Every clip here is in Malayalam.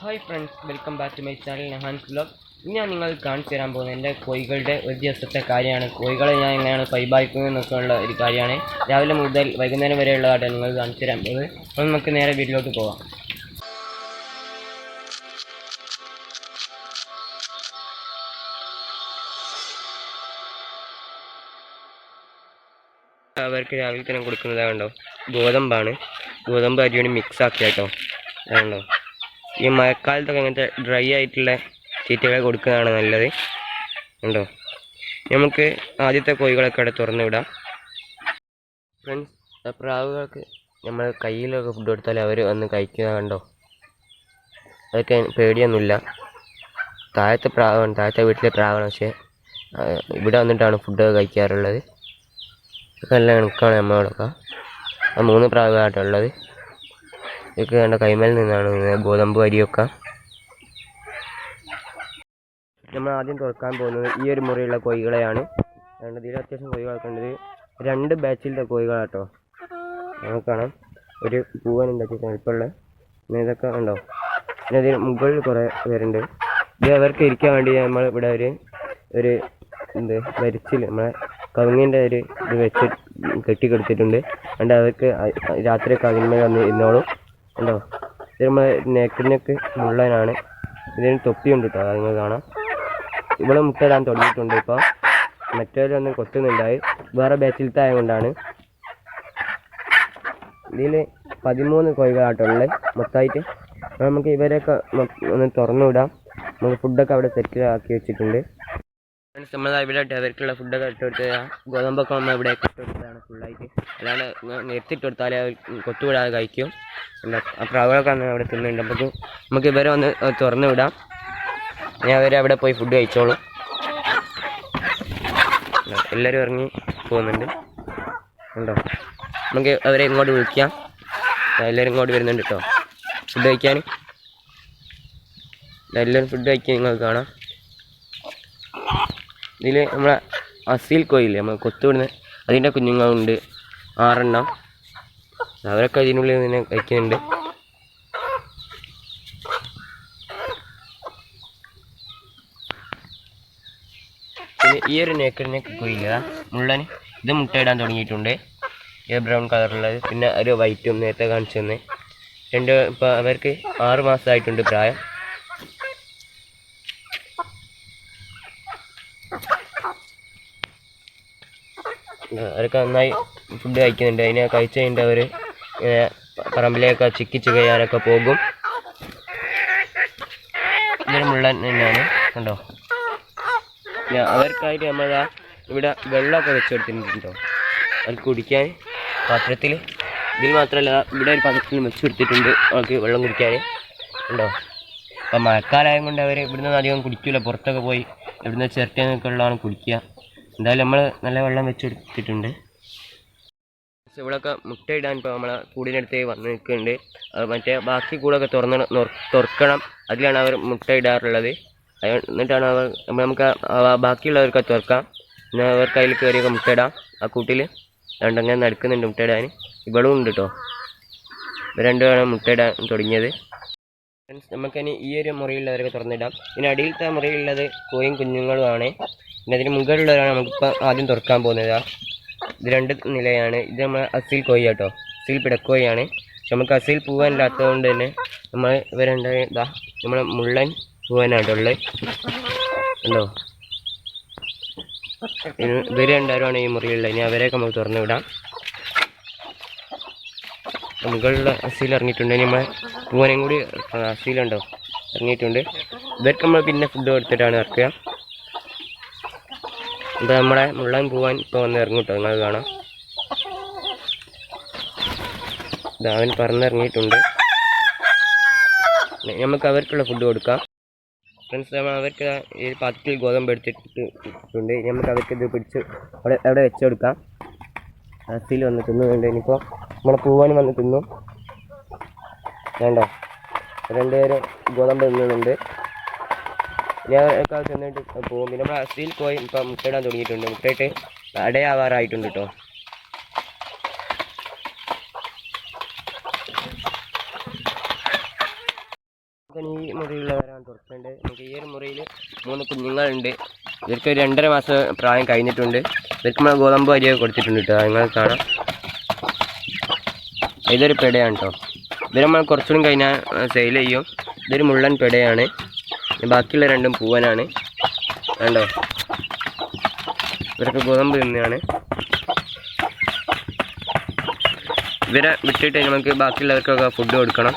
Hi friends welcome back to my channel Nehan's blog ഇന്ന് ഞാൻ നിങ്ങൾ കാണിച്ചു തരാൻ പോകുന്നത് എന്റെ കോഴികളുടെ ഒരു ദിവസത്തെ കാര്യമാണ്. കോഴികളെ ഞാൻ എങ്ങനെയാണ് പരിപാലിക്കുന്നത് എന്നൊക്കെ ഉള്ള ഒരു കാര്യമാണ്. രാവിലെ മുതൽ വൈകുന്നേരം വരെയുള്ളതായിട്ട് നിങ്ങൾ കാണിച്ചു തരാൻ പോകുന്നത്. അപ്പോൾ നമുക്ക് നേരെ വീട്ടിലോട്ട് പോവാം. അവർക്ക് രാവിലെ തന്നെ കൊടുക്കുന്നത് കണ്ടോ? ഗോതമ്പാണ്. ഗോതമ്പ് അരിയോട് മിക്സ് ആക്കിയാട്ടോ. കണ്ടോ? ഈ മഴക്കാലത്തൊക്കെ അങ്ങനത്തെ ഡ്രൈ ആയിട്ടുള്ള തീറ്റകൾ കൊടുക്കുന്നതാണ് നല്ലത്. ഉണ്ടോ? നമുക്ക് ആദ്യത്തെ കോഴികളൊക്കെ അവിടെ തുറന്നു വിടാം ഫ്രണ്ട്സ് പ്രാവുകൾക്ക് നമ്മൾ കയ്യിലൊക്കെ ഫുഡ് കൊടുത്താൽ അവർ വന്ന് കഴിക്കുക കണ്ടോ? അതൊക്കെ പേടിയൊന്നുമില്ല. താഴത്തെ പ്രാവാണ് താഴത്തെ വീട്ടിലെ പ്രാവാണ്. പക്ഷേ ഇവിടെ വന്നിട്ടാണ് ഫുഡ് കഴിക്കാറുള്ളത്. നല്ല കണക്കാണ് നമ്മളോടൊക്കെ ആ മൂന്ന് പ്രാവുകളായിട്ടുള്ളത് ഇതൊക്കെ വേണ്ട കൈമേൽ നിന്നാണ്. ഗോതമ്പ് അരിയൊക്കെ. നമ്മൾ ആദ്യം തുറക്കാൻ പോകുന്നത് ഈ ഒരു മുറിയുള്ള കോഴികളെയാണ്. രണ്ട് ഇതിൽ അത്യാവശ്യം കോഴികളൊക്കെ രണ്ട് ബാച്ചിലത്തെ കോഴികളാട്ടോ. നമുക്ക് കാണാം. ഒരു പൂവൻ ഉണ്ടാക്കി എളുപ്പമുള്ള ഇതൊക്കെ ഉണ്ടോ പിന്നെ അതിന് മുകളിൽ കുറേ പേരുണ്ട്. ഇത് അവർക്ക് ഇരിക്കാൻ വേണ്ടി നമ്മൾ ഇവിടെ ഒരു ഒരു എന്ത് വരിച്ചിൽ നമ്മളെ കവുങ്ങിന്റെ ഒരു ഇത് വെച്ച് കെട്ടിക്കെടുത്തിട്ടുണ്ട്. അതുകൊണ്ട് അവർക്ക് രാത്രി കവിന്മേൽ വന്ന് ഇരുന്നോളും. ഉണ്ടോ? ഇത് നമ്മളെ നെക്കിനൊക്കെ മുള്ളനാണ്. ഇതിന് തൊപ്പിയുണ്ട് കേട്ടോ നിങ്ങൾ കാണാം. ഇവിടെ മുട്ടയിടാൻ തുടങ്ങിയിട്ടുണ്ട് ഇപ്പോൾ മറ്റവരൊന്നും കൊത്തുന്നുണ്ടായി. വേറെ ബാച്ചിലത്തെ ആയതുകൊണ്ടാണ് ഇതിൽ പതിമൂന്ന് കോഴികളാട്ടുള്ളത് മൊത്തമായിട്ട് നമുക്ക് ഇവരെയൊക്കെ ഒന്ന് തുറന്നു വിടാം നമുക്ക് ഫുഡൊക്കെ അവിടെ സെറ്റ് ആക്കി വെച്ചിട്ടുണ്ട്. നമ്മൾ ഇവിടെ അവർക്കുള്ള ഫുഡൊക്കെ ഇട്ട് കൊടുത്ത് ഗോതമ്പൊക്കെ നമ്മൾ ഇവിടെ ഇട്ട് അല്ലാണ്ട് നിർത്തിയിട്ട് കൊടുത്താലേ അവർ കൊത്തുവിടാതെ കഴിക്കും. പ്രാവുകളൊക്കെ അന്ന് അവിടെ തിന്നുന്നുണ്ട്. നമുക്ക് നമുക്ക് ഇവരെ ഒന്ന് തുറന്നു വിടാം. ഞാൻ അവരെ അവിടെ പോയി ഫുഡ് കഴിച്ചോളും? എല്ലാവരും ഇറങ്ങി പോകുന്നുണ്ട്. ഉണ്ടോ നമുക്ക് അവരെ ഇങ്ങോട്ട് വിളിക്കാം. എല്ലാവരും ഇങ്ങോട്ട് വരുന്നുണ്ട് കേട്ടോ. ഫുഡ് കഴിക്കാൻ. എല്ലാവരും ഫുഡ് കഴിക്കാൻ നിങ്ങൾക്ക് കാണാം. ഇതിൽ നമ്മളെ അസീൽ കോയില്ലേ? നമ്മൾ കൊത്തുവിടുന്ന അതിന്റെ കുഞ്ഞുങ്ങളുണ്ട്. ആറെണ്ണം. അവരൊക്കെ ഇതിനുള്ളിൽ നിന്ന് കഴിക്കുന്നുണ്ട് പിന്നെ ഈ ഒരു നേക്കറിനെ കുയില്ല മുള്ളൻ ഇത് മുട്ടയിടാൻ തുടങ്ങിയിട്ടുണ്ട്. ഈ ബ്രൗൺ കളറുള്ളത് പിന്നെ ഒരു വൈറ്റും നേരത്തെ കാണിച്ചു തന്നെ. രണ്ട് ഇപ്പോൾ അവർക്ക് ആറ് മാസമായിട്ടുണ്ട് പ്രായം. അവർക്ക് നന്നായി ഫുഡ് കഴിക്കുന്നുണ്ട്. അതിനെ കഴിച്ചു കഴിഞ്ഞിട്ട് അവർ ഇങ്ങനെ പറമ്പിലേക്ക് ചിക്കിച്ച് കഴിയാനൊക്കെ പോകും. ഇതൊരു മുള്ളൻ തന്നെയാണ്. കണ്ടോ? അവർക്കായിട്ട് നമ്മൾ ഇവിടെ വെള്ളമൊക്കെ വെച്ച് കൊടുത്തിട്ടുണ്ടോ? അവർക്ക് കുടിക്കാൻ പാത്രത്തിൽ. ഇതിൽ മാത്രമല്ല ഇവിടെ ഒരു പാത്രത്തിൽ വെച്ച് കൊടുത്തിട്ടുണ്ട് അവർക്ക് വെള്ളം കുടിക്കാൻ. ഉണ്ടോ അപ്പം മഴക്കാലമായത് കൊണ്ട് അവർ ഇവിടുന്ന് അധികം കുടിക്കില്ല പുറത്തൊക്കെ പോയി ഇവിടുന്ന് ചിരട്ടിയൊക്കെ ഉള്ളതാണ് കുടിക്കുക. എന്തായാലും നമ്മൾ നല്ല വെള്ളം വെച്ച് കൊടുത്തിട്ടുണ്ട്. പക്ഷെ ഇവിടെയൊക്കെ മുട്ടയിടാൻ ഇപ്പോൾ നമ്മളെ കൂടിനടുത്ത് വന്ന് നിൽക്കുന്നുണ്ട്. മറ്റേ ബാക്കി കൂടൊക്കെ തുറന്ന് തുറക്കണം. അതിലാണ് അവർ മുട്ടയിടാറുള്ളത്. എന്നിട്ടാണ് അവർ നമുക്ക് ബാക്കിയുള്ളവർക്ക് തുറക്കാം. പിന്നെ അവർക്ക് അതിൽ കയറിയൊക്കെ മുട്ടയിടാം. ആ കൂട്ടിൽ രണ്ടങ്ങനെ നടക്കുന്നുണ്ട് മുട്ടയിടാൻ. ഇവളും ഉണ്ട് കേട്ടോ രണ്ടുപേരാണ് മുട്ടയിടാൻ തുടങ്ങിയത്. ഫ്രണ്ട്സ് നമുക്കിനി ഈ ഒരു മുറിയുള്ളവരൊക്കെ തുറന്നിടാം. പിന്നെ അടിയിലത്തെ മുറിയിലുള്ളത് കോയും കുഞ്ഞുങ്ങളുമാണ്. പിന്നെ അതിന് മുകളിലുള്ളവരാണ് നമുക്കിപ്പോൾ ആദ്യം തുറക്കാൻ പോകുന്നത്. ഇത് രണ്ട് നിലയാണ്. ഇത് നമ്മൾ അസീൽ കോയി കേട്ടോ അസീൽ പിടക്കോയാണ് പക്ഷെ നമുക്ക് അസീൽ പൂവാനില്ലാത്തത് കൊണ്ട് തന്നെ നമ്മൾ ഇവരുണ്ട് ഇതാ നമ്മളെ മുള്ളൻ പൂവാനാട്ടോ ഉള്ളത് ഉണ്ടോ ഇവർ രണ്ടാരുമാണ് ഈ മുറിയിലുള്ളത്. ഇനി അവരെയൊക്കെ നമുക്ക് തുറന്നു വിടാം. മുകളിലുള്ള അസീൽ ഇറങ്ങിയിട്ടുണ്ട്. ഇനി നമ്മളെ പൂവനും കൂടി. അസീലുണ്ടോ? ഇറങ്ങിയിട്ടുണ്ട്. ഇവർക്ക് നമ്മൾ പിന്നെ ഫുഡ് കൊടുത്തിട്ടാണ് ഇറക്കുക. ഇത് നമ്മുടെ മുള്ളൻ പോവാൻ ഇപ്പോൾ വന്ന് ഇറങ്ങും കേട്ടോ നിങ്ങൾ കാണാം. അവൻ പറന്നിറങ്ങിയിട്ടുണ്ട്. ഇനി നമുക്ക് അവർക്കുള്ള ഫുഡ് കൊടുക്കാം. ഫ്രണ്ട്സ് നമ്മൾ അവർക്ക് ഈ പത്തിൽ ഗോതമ്പ് എടുത്തിട്ടുണ്ട്. നമുക്ക് അവർക്ക് ഇത് പിടിച്ച് അവിടെ അവിടെ വെച്ച് കൊടുക്കാം. അസിൽ വന്ന് തിന്നുന്നുണ്ട്. ഇനിയിപ്പോൾ നമ്മളെ പൂവാൻ വന്ന് തിന്നും. വേണ്ടോ? രണ്ടുപേരും ഗോതമ്പ് തിന്നുന്നുണ്ട്. ഇനി ചെന്നിട്ട് പോകും പിന്നെ നമ്മൾ പോയി ഇപ്പം മുട്ടയിടാൻ തുടങ്ങിയിട്ടുണ്ട്. മുട്ടയിട്ട് അടയാവാറായിട്ടുണ്ട് കേട്ടോ ഈ മുറിയിലുള്ളവരാണ് തുറക്കേണ്ടത്? നമുക്ക് ഈ ഒരു മുറിയിൽ മൂന്ന് കുഞ്ഞുങ്ങളുണ്ട്. ഇവർക്ക് രണ്ടര മാസം പ്രായം കഴിഞ്ഞിട്ടുണ്ട്. ഇവർക്ക് നമ്മൾ ഗോതമ്പ് അരിയൊക്കെ കൊടുത്തിട്ടുണ്ട് കേട്ടോ നിങ്ങൾ കാണാം. ഇതൊരു പെടയാണ് കേട്ടോ ഇവർ നമ്മൾ കുറച്ചുകൂടി കഴിഞ്ഞാൽ സെയിൽ ചെയ്യും. ഇതൊരു മുള്ളൻ പെടയാണ്. ബാക്കിയുള്ള രണ്ടും പൂവനാണ്. കണ്ടോ? ഇവരൊക്കെ ഗോതമ്പ് തിന്നെയാണ് ഇവരെ വിട്ടിട്ട് നമുക്ക് ബാക്കിയുള്ളവർക്കൊക്കെ ഫുഡ് കൊടുക്കണം.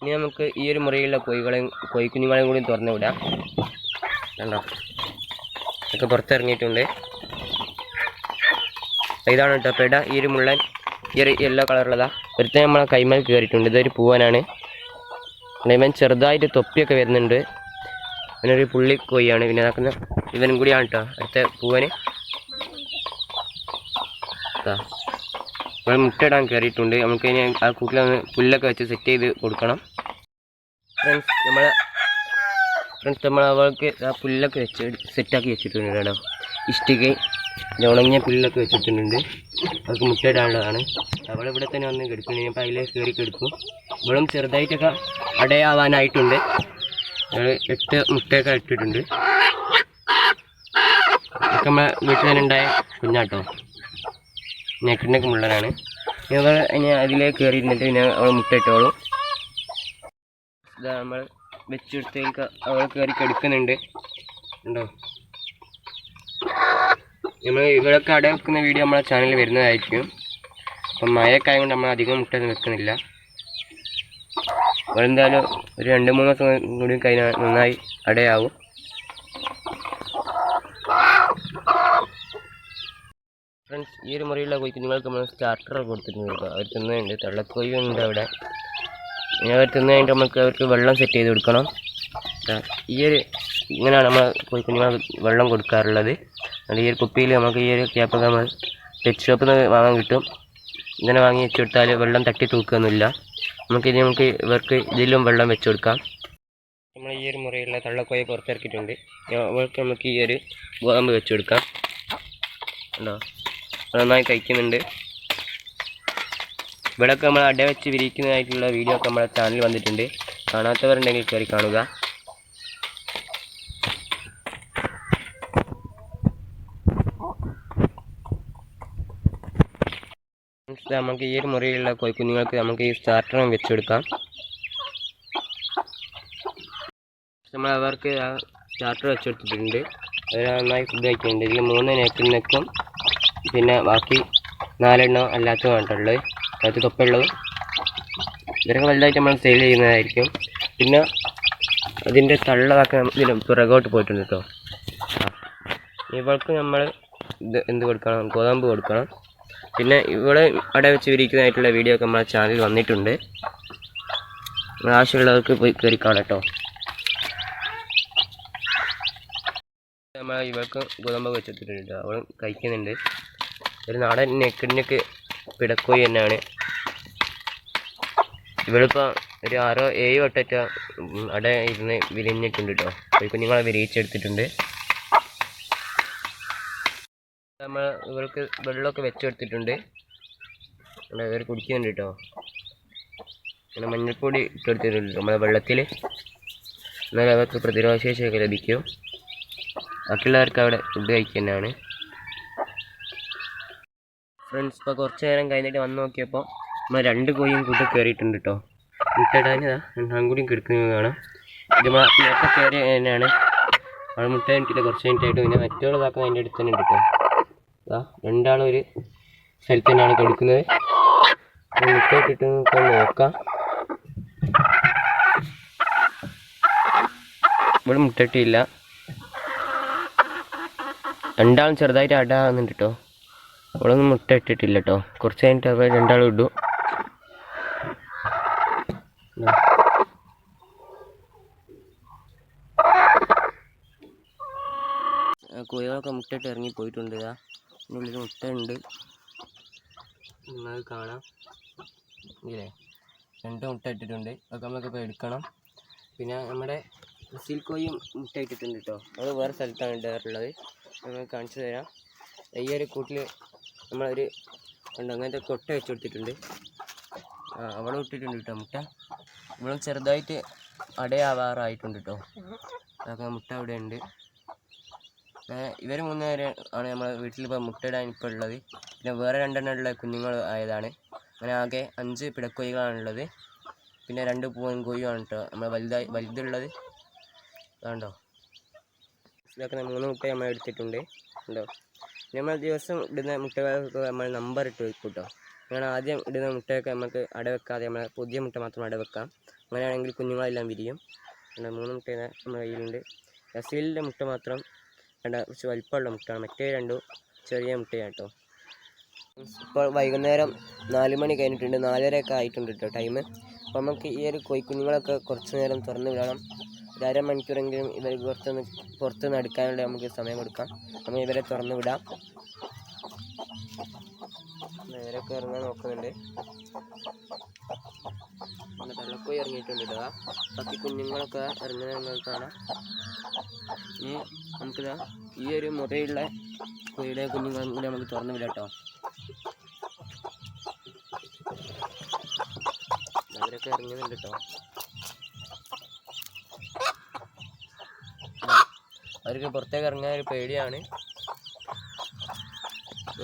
ഇനി നമുക്ക് ഈ ഒരു മുറിയിലുള്ള കോഴികളെയും കോഴിക്കുഞ്ഞുങ്ങളെയും കൂടി തുറന്നു വിടാം. കണ്ടോ? ഒക്കെ പുറത്തിറങ്ങിയിട്ടുണ്ട്. ഇതാണ് കേട്ടോ പെട. ഈ ഒരു മുള്ളൻ ഈ ഒരു യെല്ലോ കളറുള്ളതാ ഒരുത്തൻ നമ്മളെ കൈമേൽ കയറിയിട്ടുണ്ട്. ഇതൊരു പൂവനാണ്. ഇവൻ ചെറുതായിട്ട് തൊപ്പിയൊക്കെ വരുന്നുണ്ട്. ഇവനൊരു പുള്ളി കൊയ്യാണ് പിന്നെ നടക്കുന്ന ഇവനും കൂടിയാണ് കേട്ടോ അടുത്ത പൂവന്. ഇവിടെ മുട്ടയിടാൻ കയറിയിട്ടുണ്ട്. നമുക്ക് ഇനി ആ കൂട്ടിലൊന്ന് പുല്ലൊക്കെ വെച്ച് സെറ്റ് ചെയ്ത് കൊടുക്കണം. ഫ്രണ്ട്സ് നമ്മൾ ഫ്രണ്ട്സ് നമ്മൾ അവൾക്ക് ആ പുല്ലൊക്കെ വെച്ച് സെറ്റാക്കി വെച്ചിട്ടുണ്ട് കേട്ടോ. ഇഷ്ടിക ഉണങ്ങിയ പുല്ലൊക്കെ വെച്ചിട്ടുണ്ട്. അതൊക്കെ മുട്ടയിടാനുള്ളതാണ് ഇവിടെ തന്നെ വന്ന് കെടുക്കുന്നുണ്ട് ഞാൻ അതിലേക്ക് കയറി കെടുക്കും. ഇവളും ചെറുതായിട്ടൊക്കെ അടയാവാനായിട്ടുണ്ട്. എട്ട് മുട്ടയൊക്കെ ഇട്ടിട്ടുണ്ട്. ഒക്കെ നമ്മളെ വീട്ടിൽ തന്നെ ഉണ്ടായ കുഞ്ഞാട്ടോ. നെക്കിനൊക്കെ മുള്ളനാണ്. ഞങ്ങൾ ഇനി അതിലേക്ക് കയറി ഇരുന്നിട്ട് പിന്നെ അവൾ മുട്ടയിട്ടോളും ഇതാ നമ്മൾ വെച്ചെടുത്തേക്ക് അവൾ കയറി കെടുക്കുന്നുണ്ട്. ഉണ്ടോ നമ്മൾ ഇവിടെയൊക്കെ അട വെക്കുന്ന വീഡിയോ നമ്മളെ ചാനലിൽ വരുന്നതായിരിക്കും. അപ്പം മഴയൊക്കെ ആയതുകൊണ്ട് നമ്മൾ അധികം മുട്ട വെക്കുന്നില്ല എന്തായാലും ഒരു രണ്ട് മൂന്ന് ദിവസം കൂടി കഴിഞ്ഞാൽ നന്നായി അടയാവും. ഫ്രണ്ട്സ് ഈ ഒരു മുറിയുള്ള കോഴിക്ക് നിങ്ങൾക്ക് നമ്മൾ സ്റ്റാർട്ടർ കൊടുത്തിട്ടുണ്ട് അവർ തിന്നുന്നുണ്ട്. തള്ളക്കോഴിയുണ്ട് അവിടെ. അവർ തിന്നു കഴിഞ്ഞിട്ട് നമുക്ക് അവർക്ക് വെള്ളം സെറ്റ് ചെയ്ത് കൊടുക്കണം. ഈ ഒരു ഇങ്ങനെയാണ് നമ്മൾ കോഴിക്കുഞ്ഞുങ്ങൾക്ക് വെള്ളം കൊടുക്കാറുള്ളത്. അത് ഈ ഒരു കുപ്പിയിൽ നമുക്ക് ഈ ഒരു ക്യാപ്പൊക്കെ നമ്മൾ പെറ്റ് ഷോപ്പിൽ നിന്ന് വാങ്ങാൻ കിട്ടും. ഇങ്ങനെ വാങ്ങി വെച്ച് കൊടുത്താൽ വെള്ളം തട്ടി തൂക്കുകയൊന്നുമില്ല. നമുക്കിത് നമുക്ക് ഇവർക്ക് ഇതിലും വെള്ളം വെച്ച് കൊടുക്കാം. നമ്മൾ ഈ ഒരു മുറിയുള്ള തള്ളക്കോയെ പുറത്തിറക്കിയിട്ടുണ്ട്. അവർക്ക് നമുക്ക് ഈ ഒരു ഗോതമ്പ് വെച്ച് കൊടുക്കാം. ഉണ്ടോ നന്നായി കഴിക്കുന്നുണ്ട്. ഇവിടെയൊക്കെ നമ്മൾ അട വെച്ച് വിരിക്കുന്നതായിട്ടുള്ള വീഡിയോ ഒക്കെ നമ്മുടെ ചാനലിൽ വന്നിട്ടുണ്ട്. കാണാത്തവരുണ്ടെങ്കിൽ കയറി കാണുക. നമുക്ക് ഈ ഒരു മുറിയിലുള്ള കോഴിക്കുഞ്ഞുങ്ങൾക്ക് നമുക്ക് ഈ സ്റ്റാർട്ടറും വെച്ചെടുക്കാം. നമ്മൾ അവർക്ക് ആ സ്റ്റാർട്ടർ വെച്ചെടുത്തിട്ടുണ്ട്. അവർ നന്നായി ഫുഡ് കഴിക്കുന്നുണ്ട് ഇതിൽ മൂന്ന് നെക്കിനൊക്കും പിന്നെ ബാക്കി നാലെണ്ണം അല്ലാത്തതുമായിട്ടുള്ളത് അതിനകത്ത് തൊപ്പുള്ളതും. ഇവരൊക്കെ വലുതായിട്ട് നമ്മൾ സെയിൽ ചെയ്യുന്നതായിരിക്കും. പിന്നെ അതിന്റെ തള്ളതൊക്കെ ഇതിന് പുറകോട്ട് പോയിട്ടുണ്ട് കേട്ടോ. ഇവൾക്ക് നമ്മൾ ഇത് എന്ത് കൊടുക്കണം? ഗോതമ്പ് കൊടുക്കണം. പിന്നെ ഇവിടെ അവിടെ വെച്ച് വിരിക്കുന്നതായിട്ടുള്ള വീഡിയോ ഒക്കെ നമ്മുടെ ചാനലിൽ വന്നിട്ടുണ്ട്. ആവശ്യമുള്ളവർക്ക് പോയി കയറി കാണട്ടോ നമ്മൾ ഇവർക്ക് ഗോതമ്പ് വെച്ചിട്ടുണ്ട് അവൾ കഴിക്കുന്നുണ്ട്. ഒരു നാടൻ നെക്കിനൊക്കെ പിടക്കോയി തന്നെയാണ്. ഇവളിപ്പോൾ ഒരു ആറോ ഏഴ് വട്ടറ്റ അവിടെ ഇരുന്ന് വിരിഞ്ഞിട്ടുണ്ട് കേട്ടോ. കുഞ്ഞുങ്ങളെ വിരിയിച്ചെടുത്തിട്ടുണ്ട്. നമ്മൾ ഇവർക്ക് വെള്ളമൊക്കെ വെച്ചെടുത്തിട്ടുണ്ട്. കൊടുത്തിട്ടുണ്ട് ഇവർ കുടിക്കുന്നുണ്ട് കേട്ടോ പിന്നെ മഞ്ഞൾപ്പൊടി ഇട്ട് കൊടുത്തിട്ടുണ്ട് നമ്മളെ വെള്ളത്തിൽ എന്നാൽ അവർക്ക് പ്രതിരോധശേഷിയൊക്കെ ലഭിക്കും. ബാക്കിയുള്ളവർക്ക് അവിടെ ഫുഡ് കഴിക്കുന്നതാണ്. ഫ്രണ്ട്സ് ഇപ്പോൾ കുറച്ച് നേരം കഴിഞ്ഞിട്ട് വന്ന് നോക്കിയപ്പോൾ നമ്മൾ രണ്ട് കോഴിയും കൂട്ടി കയറിയിട്ടുണ്ട് കേട്ടോ മുട്ടയിടാഞ്ഞതാ രണ്ടാം കൂടി കിടക്കുന്നത് കാണാം. ഇത് നേരത്തെ കയറി തന്നെയാണ് അവിടെ മുട്ട കഴിഞ്ഞിട്ടില്ല കുറച്ച് കഴിഞ്ഞിട്ടായിട്ട് പിന്നെ മറ്റുള്ളതാക്കാൻ അതിന്റെ അടുത്ത് തന്നെ ഉണ്ട് കേട്ടോ രണ്ടാളും ഒരു സ്ഥലത്ത് തന്നെയാണ് കൊടുക്കുന്നത് മുട്ട ഇട്ടിട്ട് നമുക്ക് നോക്കാം. ഇവിടെ മുട്ടയിട്ടില്ല രണ്ടാളും ചെറുതായിട്ട് അടാകുന്നുണ്ട് കേട്ടോ അവളൊന്നും മുട്ട ഇട്ടിട്ടില്ല കേട്ടോ കുറച്ച് കഴിഞ്ഞിട്ട് അവർ രണ്ടാളും ഇടും. മുട്ടിട്ട് കോഴികളൊക്കെ മുട്ടയിട്ട് ഇറങ്ങി പോയിട്ടുണ്ട് ഇതാ ഇതിനുള്ളിൽ മുട്ട ഉണ്ട് നിങ്ങൾക്ക് കാണാം. ഇല്ലേ? രണ്ട് മുട്ട ഇട്ടിട്ടുണ്ട്. അതൊക്കെ നമുക്കിപ്പോൾ എടുക്കണം. പിന്നെ നമ്മുടെ ബ്രസീൽ കോഴിയും മുട്ട ഇട്ടിട്ടുണ്ട് കേട്ടോ അത് വേറെ സ്ഥലത്താണ് ഇടാറുള്ളത് നമ്മൾ കാണിച്ചു തരാം. ഈ ഒരു കൂട്ടിൽ നമ്മളൊരു ഉണ്ട് അങ്ങനത്തെ കൊട്ട വെച്ച് കൊടുത്തിട്ടുണ്ട്. അവളെ ഇട്ടിട്ടുണ്ട് കേട്ടോ മുട്ട. ഇവളും ചെറുതായിട്ട് അടയാവാറായിട്ടുണ്ട് കേട്ടോ അതൊക്കെ മുട്ട അവിടെ ഉണ്ട് ഇവർ മൂന്നുപേര് ആണ് നമ്മളെ വീട്ടിലിപ്പോൾ മുട്ടയിടാൻ ഇപ്പോൾ ഉള്ളത്. പിന്നെ വേറെ രണ്ടെണ്ണം ഉള്ള കുഞ്ഞുങ്ങൾ ആയതാണ്. അങ്ങനെ ആകെ അഞ്ച് പിടക്കോഴികളാണുള്ളത്. പിന്നെ രണ്ട് പൂവൻ കോഴിയാണ് കേട്ടോ നമ്മൾ വലുതായി വലുതുള്ളത്. അതുണ്ടോ ഇതൊക്കെ മൂന്ന് മുട്ട നമ്മൾ എടുത്തിട്ടുണ്ട്. ഉണ്ടോ നമ്മൾ ദിവസം ഇടുന്ന മുട്ടകൾക്ക് നമ്മൾ നമ്പർ ഇട്ട് വെക്കും കേട്ടോ. അങ്ങനെ ആദ്യം ഇടുന്ന മുട്ടയൊക്കെ നമുക്ക് അടവെക്കാതെ നമ്മൾ പുതിയ മുട്ട മാത്രം അടവെക്കാം അങ്ങനെയാണെങ്കിൽ കുഞ്ഞുങ്ങളെല്ലാം വിരിയും. മൂന്ന് മുട്ട നമ്മുടെ കയ്യിലുണ്ട്. റസീലിന്റെ മുട്ട മാത്രം വേണ്ട കുറച്ച് വലിപ്പമുള്ള മുട്ടയാണ്. മറ്റേ രണ്ടും ചെറിയ മുട്ടയാണ് കേട്ടോ. ഇപ്പോൾ വൈകുന്നേരം നാല് മണി കഴിഞ്ഞിട്ടുണ്ട്. നാലരയൊക്കെ ആയിട്ടുണ്ട് കേട്ടോ ടൈം അപ്പോൾ നമുക്ക് ഈ ഒരു കോഴിക്കുഞ്ഞുങ്ങളൊക്കെ കുറച്ച് നേരം തുറന്ന് വിടണം. ഒരു അരമണിക്കൂറെങ്കിലും ഇവർ പുറത്തുനിന്ന് പുറത്തുനിന്ന് എടുക്കാനുള്ള നമുക്ക് സമയം കൊടുക്കാം. നമ്മൾ ഇവരെ തുറന്ന് വിടാം. നേരൊക്കെ ഇറങ്ങാൻ നോക്കുന്നുണ്ട്. പിന്നെ വെള്ളക്കോയി ഇറങ്ങിയിട്ടുണ്ട് കേട്ടോ ബാക്കി കുഞ്ഞുങ്ങളൊക്കെ നിങ്ങൾക്ക് കാണാം. ഇനി നമുക്കിതാ ഈ ഒരു മുറയുള്ള കോഴിയുടെ കുഞ്ഞുങ്ങളും കൂടി നമുക്ക് തുറന്നു വിടാം കേട്ടോ. അവരൊക്കെ ഇറങ്ങുന്നുണ്ട് കേട്ടോ. അവർക്ക് പുറത്തേക്ക് ഇറങ്ങാൻ ഒരു പേടിയാണ്.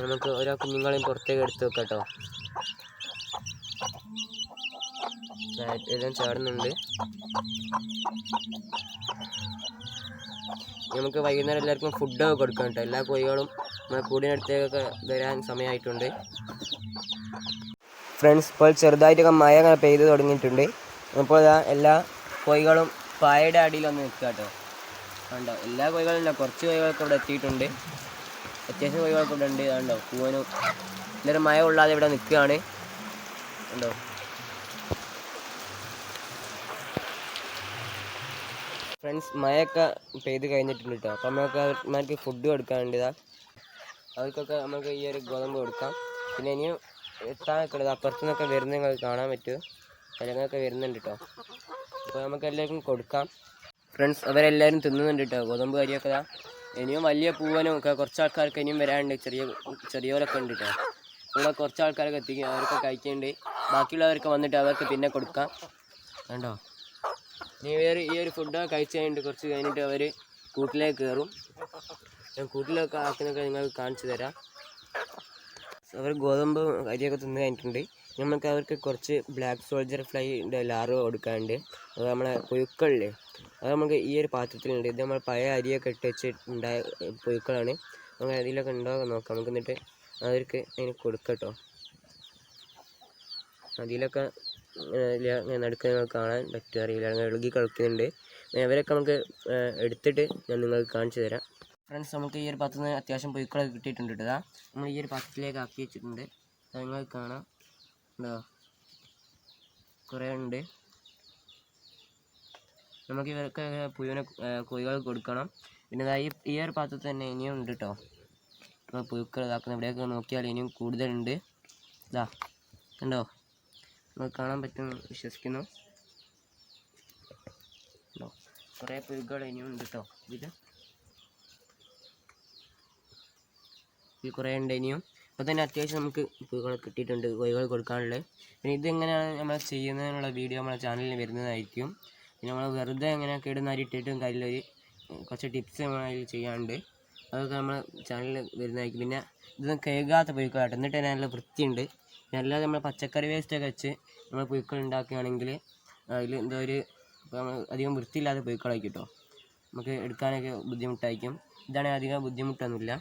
നമുക്ക് ഓരോ കുഞ്ഞുങ്ങളെയും പുറത്തേക്ക് എടുത്ത് വെക്കാം കേട്ടോ എല്ലാം ചാടുന്നുണ്ട്. നമുക്ക് വൈകുന്നേരം എല്ലാവർക്കും ഫുഡൊക്കെ കൊടുക്കാം കേട്ടോ. എല്ലാ കോഴികളും നമ്മുടെ കൂടിനടുത്തേക്കൊക്കെ വരാൻ സമയമായിട്ടുണ്ട്. ഫ്രണ്ട്സ് ഇപ്പോൾ ചെറുതായിട്ടൊക്കെ മഴ അങ്ങനെ പെയ്ത് തുടങ്ങിയിട്ടുണ്ട്. അപ്പോൾ ഇതാ എല്ലാ കോഴികളും പായയുടെ അടിയിൽ ഒന്ന് നിൽക്കുക കേട്ടോ. കണ്ടോ? എല്ലാ കോഴികളും ഇല്ല കുറച്ച് കോഴികളൊക്കെ ഇവിടെ എത്തിയിട്ടുണ്ട്. അത്യാവശ്യം കോഴികളൊക്കെ ഇവിടെ ഉണ്ട് കണ്ടോ പൂവനും മഴ കൊള്ളാതെ ഇവിടെ നിൽക്കുകയാണ്. ഉണ്ടോ ഫ്രണ്ട്സ് മഴയൊക്കെ പെയ്ത് കഴിഞ്ഞിട്ടുണ്ട് കേട്ടോ അപ്പോൾ നമുക്ക് അവർക്ക് ഫുഡ് കൊടുക്കാനുണ്ട് ഇതാ. അവർക്കൊക്കെ നമുക്ക് ഈ ഒരു ഗോതമ്പ് കൊടുക്കാം. പിന്നെ ഇനിയും എത്താൻ നിൽക്കുന്നത് അപ്പുറത്തു നിന്നൊക്കെ വരുന്നത് നിങ്ങൾക്ക് കാണാൻ പറ്റും. കലങ്ങളൊക്കെ വരുന്നുണ്ട് കേട്ടോ അപ്പോൾ നമുക്ക് എല്ലാവർക്കും കൊടുക്കാം. ഫ്രണ്ട്സ് അവരെല്ലാവരും തിന്നുന്നുണ്ട് കേട്ടോ ഗോതമ്പ് കാര്യമൊക്കെ ഇനിയും വലിയ പൂവനും ഒക്കെ കുറച്ച് ആൾക്കാർക്ക് ഇനിയും വരാനുണ്ട്. ചെറിയ ചെറിയവരൊക്കെ ഉണ്ട് കേട്ടോ ഇവിടെ കുറച്ച് ആൾക്കാരൊക്കെ എത്തിക്കും അവർക്ക് കഴിക്കുന്നുണ്ട്. ബാക്കിയുള്ളവർക്ക് വന്നിട്ട് അവർക്ക് പിന്നെ കൊടുക്കാം. കണ്ടോ? നീ വേറെ ഈ ഒരു ഫുഡൊക്കെ കഴിച്ച് കഴിഞ്ഞിട്ട് കുറച്ച് കഴിഞ്ഞിട്ട് അവർ കൂട്ടിലേക്ക് കയറും. ഞാൻ കൂട്ടിലൊക്കെ ആക്കുന്നൊക്കെ നിങ്ങൾക്ക് കാണിച്ചു തരാം. അവർ ഗോതമ്പ് അരിയൊക്കെ തിന്ന് കഴിഞ്ഞിട്ടുണ്ട്. നമുക്ക് അവർക്ക് കുറച്ച് ബ്ലാക്ക് സോൾജർ ഫ്ലൈന്റെ ലാർവ കൊടുക്കാണ്ട് അത് നമ്മളെ പുഴുക്കളില്ലേ? അത് നമുക്ക് ഈ ഒരു പാത്രത്തിലുണ്ട്. ഇത് നമ്മൾ പഴയ അരിയൊക്കെ ഇട്ട് വെച്ച് ഉണ്ടായ പുഴുക്കളാണ്. നമുക്ക് അതിലൊക്കെ ഉണ്ടാകാൻ നോക്കാം. നമുക്ക് എന്നിട്ട് അവർക്ക് അതിന് കൊടുക്കട്ടോ. അതിലൊക്കെ ഇങ്ങനെ നടുക്ക് നിങ്ങൾക്ക് കാണാൻ പറ്റും. അറിയില്ല. അങ്ങനെ ഇളകി കളിക്കുന്നുണ്ട്. അവരൊക്കെ നമുക്ക് എടുത്തിട്ട് ഞാൻ നിങ്ങൾക്ക് കാണിച്ചു തരാം. ഫ്രണ്ട്സ് നമുക്ക് ഈ ഒരു പാത്രത്തിൽ നിന്ന് അത്യാവശ്യം പുഴുക്കളൊക്കെ കിട്ടിയിട്ടുണ്ട് കേട്ടോ. നമ്മൾ ഈ ഒരു പാത്രത്തിലേക്ക് ആക്കി വെച്ചിട്ടുണ്ട്. നിങ്ങൾക്ക് കാണാം. കുറേ ഉണ്ട് നമുക്ക് ഇവർക്ക് പുഴുവിനെ കോഴികൾ കൊടുക്കണം. പിന്നെ ഈ ഈ ഒരു പാത്രത്തിൽ തന്നെ ഇനിയും ഉണ്ട് കേട്ടോ ഇപ്പോൾ പുഴുക്കൾ ഇതാക്കുന്ന ഇവിടെയൊക്കെ നോക്കിയാൽ ഇനിയും കൂടുതലുണ്ട്. ഇതാ കണ്ടോ? നമുക്ക് കാണാൻ പറ്റുമെന്ന് വിശ്വസിക്കുന്നു. ഉണ്ടോ കുറേ പുഴുക്കൾ ഇനിയും ഉണ്ട് കേട്ടോ ഇതിൽ ഇത് കുറേ ഉണ്ട് ഇനിയും. അപ്പോൾ തന്നെ അത്യാവശ്യം നമുക്ക് പൂക്കൾ കിട്ടിയിട്ടുണ്ട് കോഴികൾ കൊടുക്കാനുള്ളത്. പിന്നെ ഇതെങ്ങനെയാണ് നമ്മൾ ചെയ്യുന്നതിനുള്ള വീഡിയോ നമ്മുടെ ചാനലിൽ വരുന്നതായിരിക്കും. പിന്നെ നമ്മൾ വെറുതെ എങ്ങനെ കേടുന്ന അരി ഇട്ടിട്ടും കാര്യമില്ല കുറച്ച് ടിപ്സ് നമ്മൾ അതിൽ ചെയ്യാനുണ്ട്. അതൊക്കെ നമ്മൾ ചാനലിൽ വരുന്നതായിരിക്കും. പിന്നെ ഇതൊന്നും കേൾക്കാത്ത പൂക്കളായിട്ട് എന്നിട്ട് തന്നെ നല്ല വൃത്തിയുണ്ട്. പിന്നെ അല്ലാതെ നമ്മൾ പച്ചക്കറി വേസ്റ്റൊക്കെ വെച്ച് നമ്മൾ പുഴുക്കൾ ഉണ്ടാക്കുകയാണെങ്കിൽ അതിൽ എന്തോ ഒരു അധികം വൃത്തിയില്ലാത്ത പൂക്കളായിരിക്കും കേട്ടോ നമുക്ക് എടുക്കാനൊക്കെ ബുദ്ധിമുട്ടായിരിക്കും. ഇതാണെങ്കിൽ അധികം ബുദ്ധിമുട്ടൊന്നുമില്ല.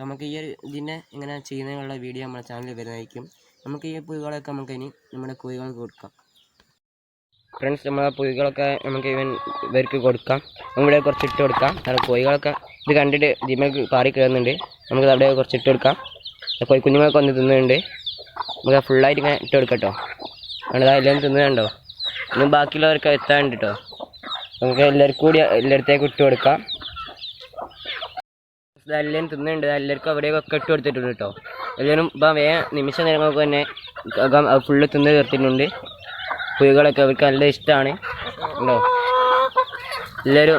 നമുക്ക് ഈ ഒരു ഇതിനെ ഇങ്ങനെ ചെയ്യുന്നതിനുള്ള വീഡിയോ നമ്മുടെ ചാനലിൽ വരുന്നതായിരിക്കും. നമുക്ക് ഈ പുഴുകളൊക്കെ നമുക്ക് ഇനി നമ്മുടെ കുഴികൾക്ക് കൊടുക്കാം. ഫ്രണ്ട്സ് നമ്മളെ പുഴുകളൊക്കെ നമുക്ക് ഇവൻ ഇവർക്ക് കൊടുക്കാം. ഇവിടെ കുറച്ച് ഇട്ട് കൊടുക്കാം. കാരണം കോഴികളൊക്കെ ഇത് കണ്ടിട്ട് ഇതിമേക്ക് പാറി കയറുന്നുണ്ട് നമുക്ക് അവിടെ കുറച്ച് ഇട്ട് കൊടുക്കാം കോഴി കുഞ്ഞുങ്ങളൊക്കെ ഒന്ന് തിന്നുന്നുണ്ട്. നമുക്ക് ഫുള്ളായിട്ട് ഇങ്ങനെ ഇട്ട് കൊടുക്കട്ടോ കേട്ടോ എല്ലാം തിന്നുകണ്ടോ ഇനി ബാക്കിയുള്ളവർക്ക് എത്താനുണ്ട് കേട്ടോ നമുക്ക് എല്ലാവർക്കും കൂടി എല്ലായിടത്തേക്കും ഇട്ട് കൊടുക്കാം. ഇതെല്ലാം തിന്നുന്നുണ്ട്. എല്ലാവർക്കും അവിടെയൊക്കെ ഇട്ട് കൊടുത്തിട്ടുണ്ട് കേട്ടോ. എല്ലാവരും ഇപ്പം വേ നിമിഷ നേരങ്ങൾക്ക് തന്നെ ഫുള്ള് തിന്ന് തീർത്തിട്ടുണ്ട്. പുഴുകളൊക്കെ അവർക്ക് നല്ല ഇഷ്ടമാണ് ഉണ്ടോ? എല്ലാവരും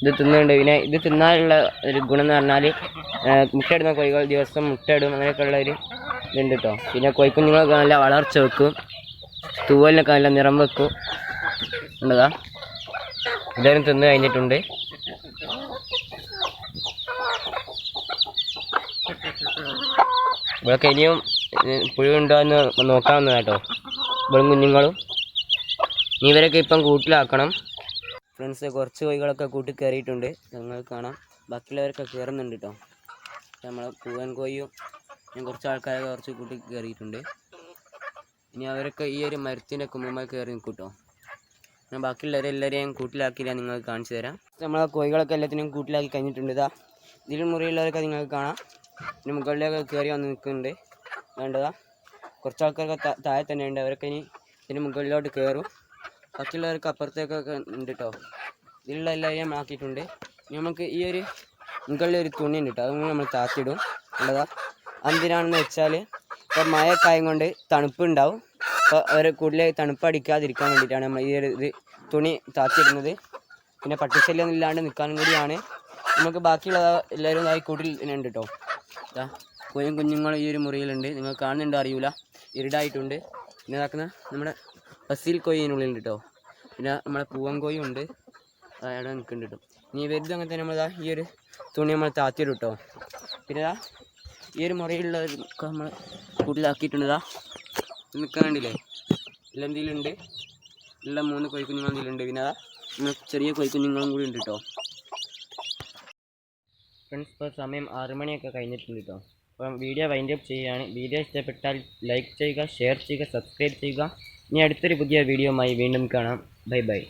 ഇത് തിന്നുന്നുണ്ട്. പിന്നെ ഇത് തിന്നാനുള്ള ഒരു ഗുണം എന്ന് പറഞ്ഞാൽ മുട്ടയിടുന്ന കോഴികൾ ദിവസം മുട്ടയിടും അങ്ങനെയൊക്കെ ഉള്ള ഒരു ഇതുണ്ട് കേട്ടോ. പിന്നെ കോഴിക്കുഞ്ഞുങ്ങളൊക്കെ നല്ല വളർച്ച വെക്കും. തൂവലിനൊക്കെ നല്ല നിറം വെക്കും. ഉണ്ടതാ? എല്ലാവരും തിന്ന് കഴിഞ്ഞിട്ടുണ്ട്. ഇവിടെയൊക്കെ ഇനിയും പുഴുണ്ടോ എന്ന് നോക്കാവുന്നതാണ് കേട്ടോ. ഇവളും കുഞ്ഞുങ്ങളും. ഇവരൊക്കെ ഇപ്പം കൂട്ടിലാക്കണം. ഫ്രണ്ട്സ് കുറച്ച് കോഴികളൊക്കെ കൂട്ടി കയറിയിട്ടുണ്ട്. ഞങ്ങൾ കാണാം. ബാക്കിയുള്ളവരൊക്കെ കയറുന്നുണ്ട് കേട്ടോ. നമ്മൾ പൂവൻ കോഴിയും ഞാൻ കുറച്ച് ആൾക്കാരൊക്കെ കുറച്ച് കൂട്ടി കയറിയിട്ടുണ്ട്. ഇനി അവരൊക്കെ ഈ ഒരു മരത്തിന്റെ കുമ്പമായി കയറി നിൽക്കും കേട്ടോ. ഞാൻ ബാക്കിയുള്ളവരെല്ലാവരെയും കൂട്ടിലാക്കിയില്ല നിങ്ങൾക്ക് കാണിച്ചു തരാം. നമ്മളെ കോഴികളൊക്കെ എല്ലാത്തിനും കൂട്ടിലാക്കി കഴിഞ്ഞിട്ടുണ്ട്. ഇതാ ഇതിൽ മുറിയുള്ളവരൊക്കെ നിങ്ങൾക്ക് കാണാം. പിന്നെ മുകളിലൊക്കെ കയറി വന്ന് നിൽക്കുന്നുണ്ട്. വേണ്ടതാ. കുറച്ച് ആൾക്കാർക്ക് താഴെ തന്നെ ഉണ്ട് അവരൊക്കെ ഇനി ഇതിന് മുകളിലോട്ട് കയറും ബാക്കിയുള്ളവർക്ക് അപ്പുറത്തേക്കൊക്കെ ഉണ്ട് കേട്ടോ ഇതിലുള്ള എല്ലാവരെയും ആക്കിയിട്ടുണ്ട് ഇനി നമുക്ക് ഈ ഒരു മുകളിൽ ഒരു തുണി ഉണ്ട് കേട്ടോ അതും നമ്മൾ താത്തിടും വേണ്ടതാ. എന്തിനാണെന്ന് വെച്ചാൽ ഇപ്പോൾ മഴക്കായം കൊണ്ട് തണുപ്പ് ഉണ്ടാവും അപ്പോൾ അവർ കൂടുതൽ തണുപ്പ് അടിക്കാതിരിക്കാൻ വേണ്ടിയിട്ടാണ് നമ്മൾ ഈ ഒരു ഇത് തുണി താത്തിടുന്നത് പിന്നെ പട്ടിശല്യം ഇല്ലാണ്ട് നിൽക്കാനും കൂടിയാണ്. നമുക്ക് ബാക്കിയുള്ള എല്ലാവരും ആയി കൂട്ടിൽ ഉണ്ട് കേട്ടോ ഇതാ കോയും കുഞ്ഞുങ്ങൾ ഈ ഒരു മുറിയിലുണ്ട്. നിങ്ങൾ കാണുന്നുണ്ടോ അറിയൂല. ഇരുടായിട്ടുണ്ട്. പിന്നെ ഇതാക്കുന്ന നമ്മുടെ ബസ്സിൽ കോയിനുള്ളിലുണ്ട് കേട്ടോ പിന്നെ നമ്മുടെ പൂവൻ കോയും ഉണ്ട് അവിടെ നിൽക്കുന്നുണ്ട് കേട്ടോ ഇനി വരുന്നത് അങ്ങനെ തന്നെ നമ്മളിതാ ഈ ഒരു തുണി നമ്മൾ താത്തിയിടും കേട്ടോ പിന്നെ ഇതാ ഈ ഒരു മുറിയിലുള്ള നമ്മൾ കൂട്ടിലാക്കിയിട്ടുണ്ട് ഇതാ നിൽക്കാൻ കണ്ടില്ലേ? എന്തെങ്കിലും ഉണ്ട്? എല്ലാം മൂന്ന് കോഴിക്കുഞ്ഞുങ്ങൾ എന്തെങ്കിലുണ്ട് പിന്നെ അതാ ചെറിയ കോഴിക്കുഞ്ഞുങ്ങളും കൂടി ഉണ്ട് കേട്ടോ ഫ്രണ്ട്സ് ഇപ്പോൾ സമയം ആറ് മണിയൊക്കെ കഴിഞ്ഞിട്ടുണ്ട് കേട്ടോ അപ്പം വീഡിയോ വൈൻഡ് അപ്പ് ചെയ്യുകയാണ്. വീഡിയോ ഇഷ്ടപ്പെട്ടാൽ ലൈക്ക് ചെയ്യുക ഷെയർ ചെയ്യുക സബ്സ്ക്രൈബ് ചെയ്യുക. ഇനി അടുത്തൊരു പുതിയ വീഡിയോയുമായി വീണ്ടും കാണാം. Bye bye